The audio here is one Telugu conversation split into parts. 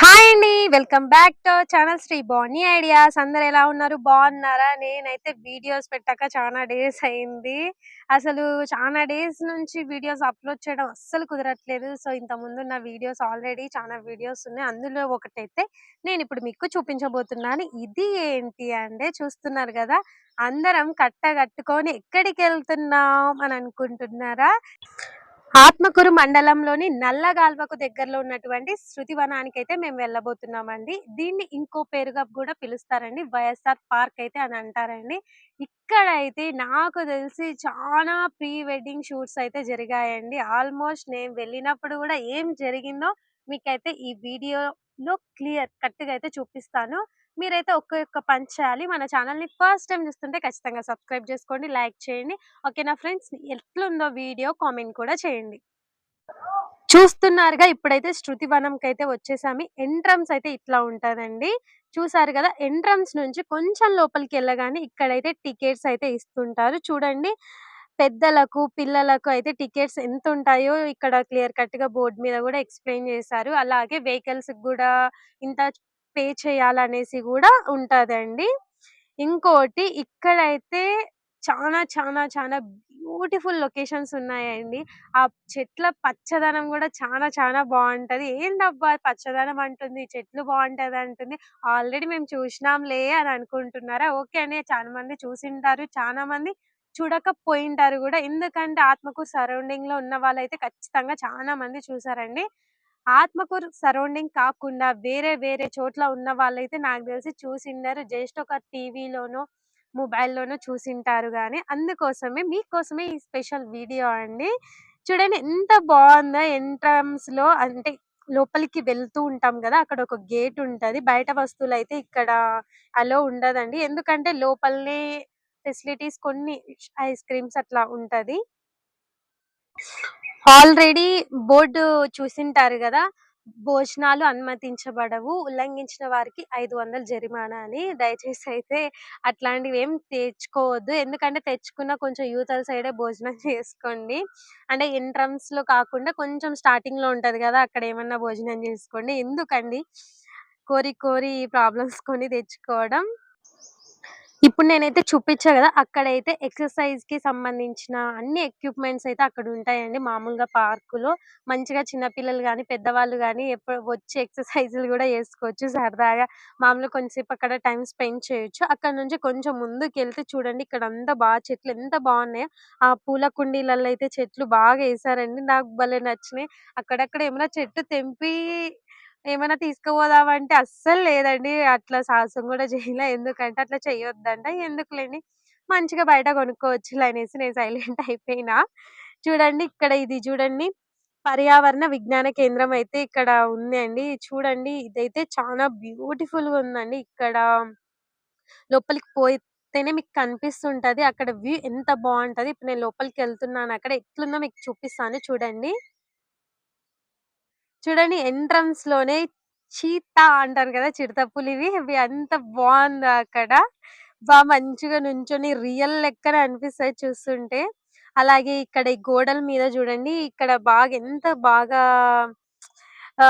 హాయ్ అండి welcome back to channel Sri Bani ideas. అందరు ఎలా ఉన్నారు? బాగున్నారా? నేనైతే వీడియోస్ పెట్టాక చాలా డేస్ అయింది. అసలు చాలా డేస్ నుంచి వీడియోస్ అప్లోడ్ చేయడం అస్సలు కుదరట్లేదు. సో ఇంత ముందున్న నా వీడియోస్ ఆల్రెడీ చాలా వీడియోస్ ఉన్నాయి. అందులో ఒకటైతే నేను ఇప్పుడు మీకు చూపించబోతున్నాను. ఇది ఏంటి అంటే చూస్తున్నారు కదా అందరం కట్ట కట్టుకొని ఎక్కడికి వెళ్తున్నాం అని అనుకుంటున్నారా? ఆత్మకూరు మండలంలోని నల్లగాల్వకు దగ్గరలో ఉన్నటువంటి శృతివనానికి అయితే మేము వెళ్ళబోతున్నామండి. దీన్ని ఇంకో పేరుగా కూడా పిలుస్తారండి. వైఎస్ఆర్ పార్క్ అయితే అని అంటారండి. ఇక్కడ అయితే నాకు తెలిసి చాలా ప్రీ వెడ్డింగ్ షూట్స్ అయితే జరిగాయండి. ఆల్మోస్ట్ నేను వెళ్ళినప్పుడు కూడా ఏం జరిగిందో మీకైతే ఈ వీడియోలో క్లియర్ కట్గా అయితే చూపిస్తాను. మీరైతే ఒక్క పంచ్ చేయాలి. మన ఛానల్ని ఫస్ట్ టైం చూస్తుంటే ఖచ్చితంగా సబ్స్క్రైబ్ చేసుకోండి లైక్ చేయండి. ఓకేనా ఫ్రెండ్స్? ఎట్లుందో వీడియో కామెంట్ కూడా చేయండి. చూస్తున్నారుగా ఇప్పుడైతే శృతివనంకి అయితే వచ్చేసామి. ఎంట్రన్స్ అయితే ఇట్లా ఉంటదండి. చూసారు కదా ఎంట్రన్స్ నుంచి కొంచెం లోపలికి వెళ్ళగానే ఇక్కడైతే టికెట్స్ అయితే ఇస్తుంటారు. చూడండి పెద్దలకు పిల్లలకు అయితే టికెట్స్ ఎంత ఉంటాయో ఇక్కడ క్లియర్ కట్గా బోర్డు మీద కూడా ఎక్స్ప్లెయిన్ చేశారు. అలాగే వెహికల్స్ కూడా ఇంత పే చేయాలనేసి కూడా ఉంటదండి. ఇంకోటి ఇక్కడైతే చాలా చాలా చాలా బ్యూటిఫుల్ లొకేషన్స్ ఉన్నాయండి. ఆ చెట్ల పచ్చదనం కూడా చాలా చాలా బాగుంటది ఏంటబ్బా పచ్చదనం అంటుంది చెట్లు బాగుంటది అంటుంది. ఆల్రెడీ మేము చూసినాంలే అని అనుకుంటున్నారా? ఓకే అని చాలా మంది చూసింటారు. చాలా మంది చూడకపోయింటారు కూడా. ఎందుకంటే ఆత్మకు సరౌండింగ్లో ఉన్న వాళ్ళైతే ఖచ్చితంగా చాలా మంది చూసారండి. ఆత్మకూరు సరౌండింగ్ కాకుండా వేరే వేరే చోట్ల ఉన్న వాళ్ళైతే నాకు తెలిసి చూసిండరు. జస్ట్ ఒక టీవీలోనో మొబైల్లోనో చూసింటారు కానీ అందుకోసమే మీకోసమే ఈ స్పెషల్ వీడియో అండి. చూడండి ఎంత బాగుందో ఎంట్రన్స్లో అంటే లోపలికి వెళ్తూ ఉంటాం కదా అక్కడ ఒక గేట్ ఉంటది. బయట వస్తువులు అయితే ఇక్కడ అలో ఉండదండి. ఎందుకంటే లోపలనే ఫెసిలిటీస్ కొన్ని ఐస్ క్రీమ్స్ అట్లా ఉంటది. ఆల్రెడీ బోర్డు చూసింటారు కదా భోజనాలు అనుమతించబడవు. ఉల్లంఘించిన వారికి ఐదు వందలు జరిమానా అని. దయచేసి అయితే అట్లాంటివి ఏం తెచ్చుకోవద్దు. ఎందుకంటే తెచ్చుకున్న కొంచెం యూతల సైడే భోజనం చేసుకోండి. అంటే ఎంట్రన్స్లో కాకుండా కొంచెం స్టార్టింగ్లో ఉంటది కదా అక్కడ ఏమన్నా భోజనం చేసుకోండి. ఎందుకండి? కోరి కోరి ప్రాబ్లమ్స్ కొని తెచ్చుకోవడం. ఇప్పుడు నేనైతే చూపించా కదా అక్కడైతే ఎక్సర్సైజ్కి సంబంధించిన అన్ని ఎక్విప్మెంట్స్ అయితే అక్కడ ఉంటాయండి. మామూలుగా పార్క్లో మంచిగా చిన్న పిల్లలు పెద్దవాళ్ళు కానీ ఎప్పుడు వచ్చి ఎక్సర్సైజులు కూడా చేసుకోవచ్చు. సరదాగా మామూలుగా కొంచెంసేపు అక్కడ టైం స్పెండ్ చేయొచ్చు. అక్కడ నుంచి కొంచెం ముందుకు వెళ్తే చూడండి ఇక్కడ అంతా బాగా చెట్లు ఎంత బాగున్నాయో. ఆ పూల కుండీలలో అయితే చెట్లు బాగా వేసారండి నాకు భలే నచ్చినాయి. అక్కడక్కడ ఏమైనా చెట్టు తెంపి ఏమైనా తీసుకుపోదామంటే అస్సలు లేదండి. అట్లా సాహసం కూడా చేయలే. ఎందుకంటే అట్లా చేయొద్దంట ఎందుకులేండి? మంచిగా బయట కొనుక్కోవచ్చులే అనేసి నేను సైలెంట్ అయిపోయినా. చూడండి ఇక్కడ ఇది చూడండి. పర్యావరణ విజ్ఞాన కేంద్రం అయితే ఇక్కడ ఉంది అండి చూడండి ఇదైతే చాలా బ్యూటిఫుల్గా ఉందండి. ఇక్కడ లోపలికి పోతేనే మీకు కనిపిస్తుంటది. అక్కడ వ్యూ ఎంత బాగుంటది. ఇప్పుడు నేను లోపలికి వెళ్తున్నాను. అక్కడ ఎట్లుందో మీకు చూపిస్తాను. చూడండి. చూడండి ఎంట్రన్స్లోనే చీతా అంటారు కదా చిరుతపులివి ఇవి అంత బాగుంది అక్కడ. బాగా మంచిగా నుంచొని రియల్ లెక్కన అనిపిస్తాయి చూస్తుంటే. అలాగే ఇక్కడ ఈ గోడల మీద చూడండి ఇక్కడ బాగా ఎంత బాగా ఆ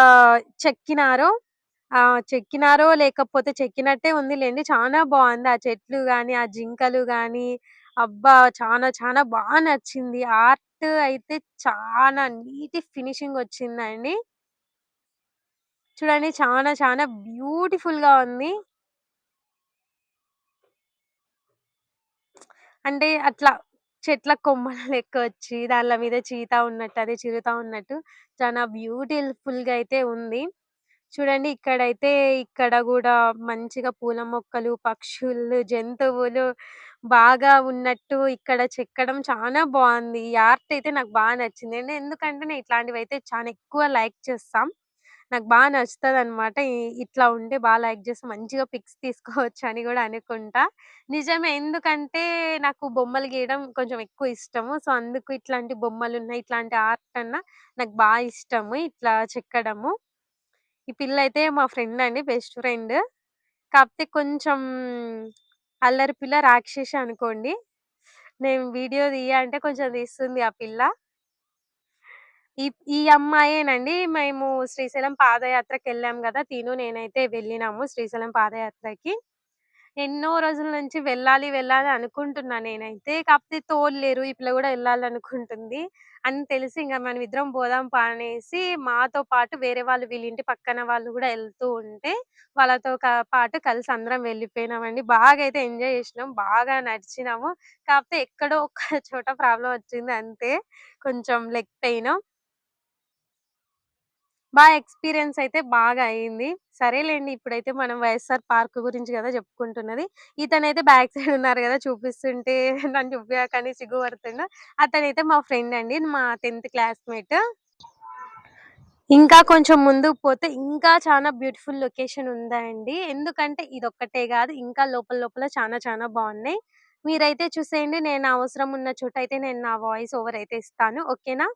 చెక్కినారో. ఆ చెక్కినారో లేకపోతే చెక్కినట్టే ఉంది లేండి చాలా బాగుంది ఆ చెట్లు గాని ఆ జింకలు గాని. అబ్బా చాలా చాలా బాగా నచ్చింది. ఆర్ట్ అయితే చాలా నీట్ ఫినిషింగ్ వచ్చిందండి. చూడండి చాలా చాలా బ్యూటిఫుల్గా ఉంది. అంటే అట్లా చెట్ల కొమ్మల లెక్క వచ్చి దానిల మీద చీతా ఉన్నట్టు అదే చిరుత ఉన్నట్టు చాలా బ్యూటిఫుల్గా అయితే ఉంది. చూడండి ఇక్కడైతే ఇక్కడ కూడా మంచిగా పూల మొక్కలు పక్షులు జంతువులు బాగా ఉన్నట్టు ఇక్కడ చెక్కడం చాలా బాగుంది. ఈ ఆర్ట్ అయితే నాకు బాగా నచ్చింది. ఎందుకంటే నేను ఇట్లాంటివి అయితే చాలా ఎక్కువ లైక్ చేస్తాం. నాకు బాగా నచ్చుతుంది అనమాట ఇట్లా ఉంటే బాగా లైక్ చేసి మంచిగా పిక్స్ తీసుకోవచ్చు అని కూడా అనుకుంటా. నిజమే ఎందుకంటే నాకు బొమ్మలు గీయడం కొంచెం ఎక్కువ ఇష్టము. సో అందుకు ఇట్లాంటి బొమ్మలు ఉన్నాయి ఇట్లాంటి ఆర్ట్ అన్నా నాకు బాగా ఇష్టము ఇట్లా చెక్కడము. ఈ పిల్ల అయితే మా ఫ్రెండ్ అండి బెస్ట్ ఫ్రెండ్. కాకపోతే కొంచెం అల్లరి పిల్ల రాక్షసి అనుకోండి. నేను వీడియో తీయ అంటే కొంచెం తీస్తుంది ఆ పిల్ల. ఈ ఈ అమ్మాయేనండి మేము శ్రీశైలం పాదయాత్రకెళ్ళాం కదా తిను నేనైతే వెళ్ళినాము శ్రీశైలం పాదయాత్రకి. ఎన్నో రోజుల నుంచి వెళ్ళాలి, వెళ్ళాలి అనుకుంటున్నా నేనైతే. కాకపోతే తోడులేరు. ఇప్పుడు కూడా వెళ్ళాలనుకుంటుంది అని తెలిసి ఇంకా మనం ఇద్దరం పోదాం పా అనేసి మాతో పాటు వేరే వాళ్ళు వీళ్ళింటి పక్కన వాళ్ళు కూడా వెళ్తూ ఉంటే, వాళ్ళతో పాటు కలిసి అందరం వెళ్ళిపోయినామండి. బాగా అయితే ఎంజాయ్ చేసినాం. బాగా నడిచినాము. కాకపోతే ఎక్కడో ఒక్క చోట ప్రాబ్లం వచ్చింది అంతే. కొంచెం లెగ్ పెయిన్. బా ఎక్స్‌పీరియన్స్ అయితే బాగా అయింది. సరేలేండి ఇప్పుడైతే మనం వైఎస్ఆర్ పార్క్ గురించి కదా చెప్పుకుంటున్నది. ఇతనైతే బ్యాక్ సైడ్ ఉన్నారు కదా చూపిస్తుంటే నన్ను చూపియకని సిగ్గుపడుతుండు. అతనైతే మా ఫ్రెండ్ అండి. మా 10థ్ క్లాస్‌మేట్. ఇంకా కొంచెం ముందుకు పోతే ఇంకా చానా బ్యూటిఫుల్ లొకేషన్ ఉందండి. ఎందుకంటే ఇదొక్కటే కాదు ఇంకా లోపల లోపల చానా చాలా బాగున్నాయి మీరైతే చూసేయండి. నేను అవసరం ఉన్న చోట అయితే నేను నా వాయిస్ ఓవర్ అయితే ఇస్తాను. ఓకేనా?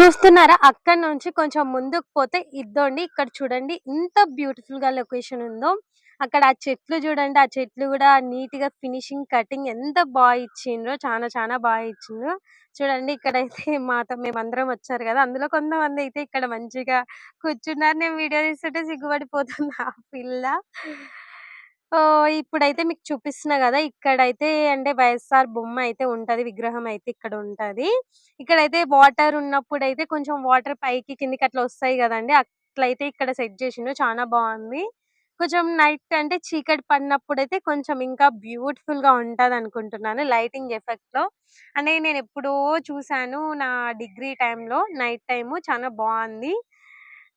చూస్తున్నారా? అక్కడి నుంచి కొంచెం ముందుకు పోతే ఇద్దండి. ఇక్కడ చూడండి ఇంత బ్యూటిఫుల్‌గా లొకేషన్ ఉందో. అక్కడ ఆ చెట్లు చూడండి. ఆ చెట్లు కూడా నీట్గా ఫినిషింగ్, కటింగ్ ఎంత బా ఇచ్చిండ్రో చాలా చాలా బాగా ఇచ్చిండ్రు. చూడండి ఇక్కడ అయితే మాతో మేమందరం వచ్చారు కదా అందులో కొంతమంది అయితే ఇక్కడ మంచిగా కూర్చున్నారు. నేను వీడియో తీస్తుంటే సిగ్గుపడిపోతున్నా పిల్ల. ఓహ్! ఇప్పుడైతే మీకు చూపిస్తున్నా గదా! ఇక్కడైతే అంటే వైఎస్ఆర్ బొమ్మ అయితే ఉంటది. విగ్రహం అయితే ఇక్కడ ఉంటది. ఇక్కడైతే వాటర్ ఉన్నప్పుడైతే కొంచెం వాటర్ పైకి కిందకి అట్లా వస్తాయి గదండీ! అట్లయితే ఇక్కడ సెట్ చేసిండు చాలా బావుంది. కొంచెం నైట్ అంటే చీకటి పడినప్పుడైతే కొంచెం ఇంకా బ్యూటిఫుల్‌గా ఉంటదనుకుంటున్నాను. లైటింగ్ ఎఫెక్ట్‌లో. అంటే నేనెప్పుడో చూసాను. నా డిగ్రీ టైమ్‌లో నైట్ టైము చాలా బావుంది.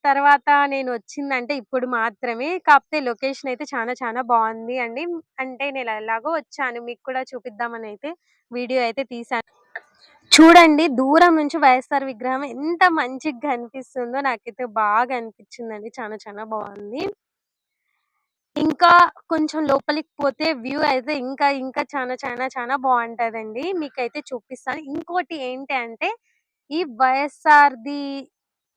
తర్వాత నేను వచ్చిందంటే ఇప్పుడు మాత్రమే. కాకపోతే లొకేషన్ అయితే చానా చానా బాగుంది అండి. అంటే నేను ఎలాగో వచ్చాను. మీకు కూడా చూపిద్దామని అయితే వీడియో అయితే తీశాను. చూడండి దూరం నుంచి వైఎస్ఆర్ విగ్రహం ఎంత మంచిగా కనిపిస్తుందో నాకైతే బాగా అనిపించిందండి. చానా చాలా బాగుంది ఇంకా కొంచెం లోపలికి పోతే వ్యూ అయితే ఇంకా ఇంకా చానా చాలా చాలా బావుంటదండి. మీకైతే చూపిస్తాను. ఇంకోటి ఏంటి అంటే ఈ వైఎస్ఆర్‌ది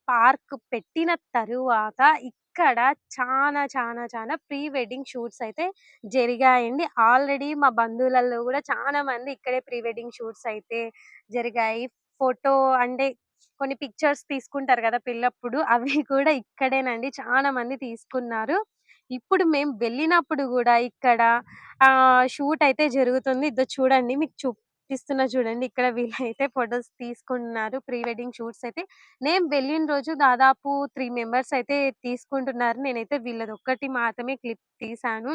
పార్క్ పెట్టిన తరువాత ఇక్కడ చాలా చానా చానా ప్రీ వెడ్డింగ్ షూట్స్ అయితే జరిగాయండి. ఆల్రెడీ మా బంధువులలో కూడా చాలా మంది ఇక్కడే ప్రీ వెడ్డింగ్ షూట్స్ అయితే జరిగాయి. ఫోటో అంటే కొన్ని పిక్చర్స్ తీసుకుంటారు కదా పిల్లప్పుడు అవి కూడా ఇక్కడేనండి చానా మంది తీసుకున్నారు. ఇప్పుడు మేము వెళ్ళినప్పుడు కూడా ఇక్కడ షూట్ అయితే జరుగుతుంది. ఇదో చూడండి మీకు చూపిస్తున్నా చూడండి. ఇక్కడ వీళ్ళైతే ఫోటోస్ తీసుకుంటున్నారు. ప్రీ వెడ్డింగ్ షూట్స్ అయితే. నేను వెళ్ళిన రోజు దాదాపు త్రీ మెంబర్స్ అయితే తీసుకుంటున్నారు. నేనైతే వీళ్ళది ఒక్కటి మాత్రమే క్లిప్ తీశాను.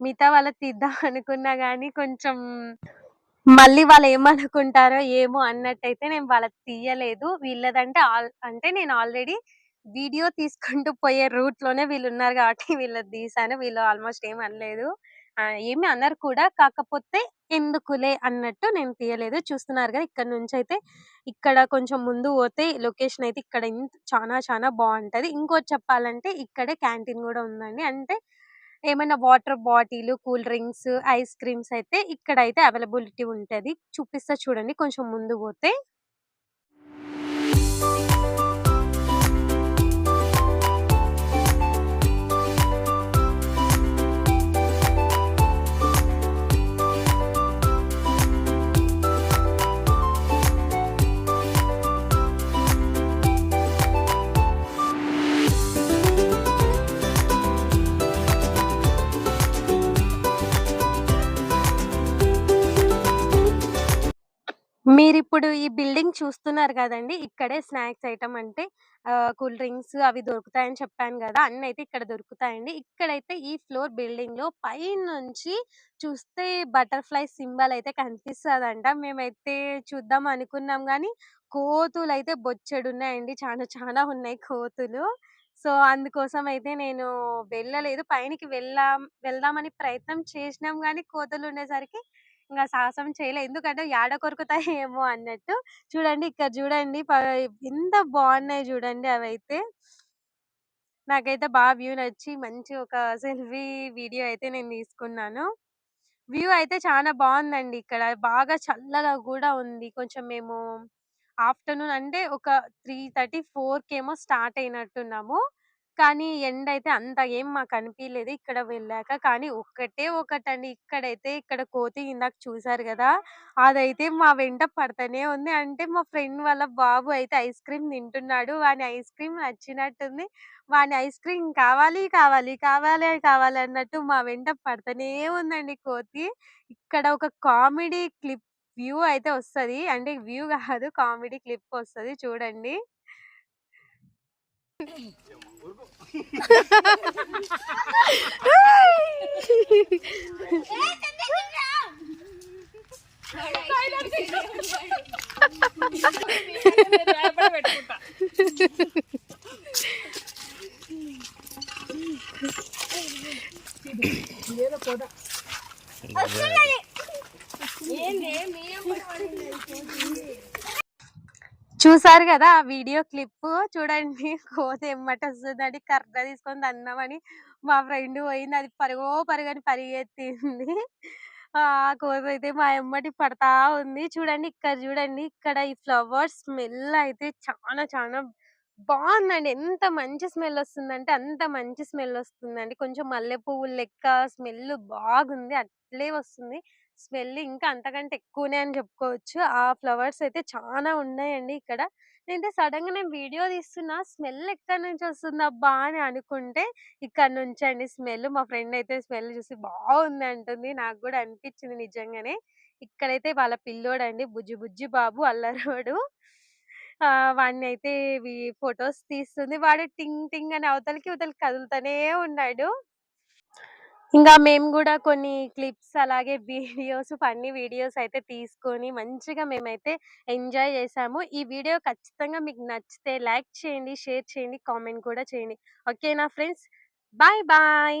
మిగతా వాళ్ళ తీద్దాం అనుకున్నా గానీ కొంచెం మళ్ళీ వాళ్ళు ఏమనుకుంటారో ఏమో అన్నట్టయితే నేను వాళ్ళ తీయలేదు. వీళ్ళదంటే ఆల్ అంటే నేను ఆల్రెడీ వీడియో తీసుకుంటూ పోయే రూట్‌లోనే వీళ్ళున్నారు కాబట్టి వీళ్ళది తీసాను వీళ్ళు ఆల్‌మోస్ట్ ఏం అనలేదు. ఏమి అనరు కూడా. కాకపోతే ఎందుకులే అన్నట్టు నేను తీయలేదు. చూస్తున్నారు కదా ఇక్కడ నుంచయితే ఇక్కడ కొంచెం ముందు పోతే లొకేషన్ అయితే ఇక్కడ ఇంత్ చానా చానా బావుంటది. ఇంకోటి చెప్పాలంటే ఇక్కడే క్యాంటీన్ గూడా ఉందండి. అంటే ఏమైనా water bottle, cool drinks, ice creams అయితే ఇక్కడైతే అవైలబిలిటీ ఉంటది. చూపిస్తా చూడండి కొంచెం ముందు పోతే. ఇప్పుడు ఈ బిల్డింగ్ చూస్తున్నారు కదండి ఇక్కడే స్నాక్స్ ఐటమ్ అంటే కూల్ డ్రింక్స్ అవి దొరుకుతాయని చెప్పాను కదా అన్ని అయితే ఇక్కడ దొరుకుతాయండి. ఇక్కడైతే ఈ ఫ్లోర్ బిల్డింగ్లో పైనుంచి చూస్తే బటర్‌ఫ్లై సింబల్ అయితే కనిపిస్తదంట. మేమైతే చూద్దాం అనుకున్నాం గానీ, కోతులైతే బొచ్చెడున్నాయండి. చాలా చాలా ఉన్నాయి కోతులు. సో, అందుకోసం అయితే నేను వెళ్ళలేదు. పైనకి వెళ్ళా వెళ్దామని ప్రయత్నం చేసినాం గానీ, కోతులుండేసరికి ఇంకా సాహసం చేయలే. ఎందుకంటే యాడ కొరుకుతాయేమో అన్నట్టు. చూడండి ఇక్కడ చూడండి ప ఎంత బాగున్నాయి చూడండి అవైతే. నాకైతే బాగా వ్యూ నచ్చి మంచి ఒక సెల్ఫీ వీడియో అయితే నేను తీసుకున్నాను. వ్యూ అయితే చాలా బాగుందండి ఇక్కడ. బాగా చల్లగా కూడా ఉంది. కొంచెం మేము ఆఫ్టర్‌నూన్ అంటే ఒక 3:30, 4కేమో స్టార్ట్ అయినట్టున్నాము. కానీ ఎండయితే అంత ఏం మాకు అనిపియలేదు ఇక్కడ వెళ్ళాక. కానీ ఒక్కటే ఒకటండి ఇక్కడైతే ఇక్కడ కోతి ఇందాక చూసారు గదా! అదైతే మా వెంట పడతానే ఉంది. అంటే మా ఫ్రెండ్ వాళ్ళ బాబు అయితే ఐస్ క్రీమ్ తింటున్నాడు. వాని ఐస్ క్రీమ్ నచ్చినట్టుంది. వాని ఐస్ క్రీమ్ కావాలి, కావాలి, కావాలి కావాలి అన్నట్టు మా వెంట పడతానే ఉందండి కోతి. ఇక్కడ ఒక కామెడీ క్లిప్ వ్యూ అయితే వస్తది. అంటే వ్యూ గాదు కామెడీ క్లిప్ వస్తది చూడండి. ఏంది? మీ చూసారు కదా ఆ వీడియో క్లిప్ చూడండి కోతి ఎమ్మటొస్తుందని కర్ర తీసుకొని తన్నామని మా ఫ్రెండ్ పోయింది. అది పరుగో పరుగని పరిగెత్తింది. ఆ కోత అయితే మా ఎమ్మటి పడతా ఉంది. చూడండి ఇక్కడ చూడండి ఇక్కడ ఈ ఫ్లవర్స్ స్మెల్ అయితే చాలా చాలా బాగుందండి ఎంత మంచి స్మెల్ వస్తుందంటే అంత మంచి స్మెల్ వస్తుందండి. కొంచెం మల్లె పువ్వులు లెక్క స్మెల్ బాగుంది. అట్లే వస్తుంది. స్మెల్ ఇంకా అంతకంటే ఎక్కువనే అని చెప్పుకోవచ్చు. ఆ ఫ్లవర్స్ అయితే చానా ఉన్నాయండి ఇక్కడ. నేనైతే సడెన్‌గా నేను వీడియో తీస్తున్నా స్మెల్ ఎక్కడి నుంచి వస్తుందబ్బా అని అనుకుంటే ఇక్కడ నుంచండి స్మెల్. మా ఫ్రెండ్ అయితే స్మెల్ చూసి బావుంది అంటుంది. నాకు గూడా అనిపించింది నిజంగానే. ఇక్కడైతే వాళ్ళ పిల్లోడండి బుజ్జి బుజ్జి బాబు అల్లరోడు. ఆ వాడినైతే వి ఫోటోస్ తీస్తుంది. వాడు టింగ్ టింగ్ అని అవతలకి ఇవతలకి కదులుతూనే ఉన్నాడు. ఇంకా మేము కూడా కొన్ని క్లిప్స్ అలాగే వీడియోస్ ఫన్నీ వీడియోస్ అయితే తీసుకొని మంచిగా మేమైతే ఎంజాయ్ చేసాము. ఈ వీడియో ఖచ్చితంగా మీకు నచ్చితే లైక్ చేయండి, షేర్ చేయండి, కామెంట్ కూడా చేయండి. ఓకేనా ఫ్రెండ్స్? Bye bye.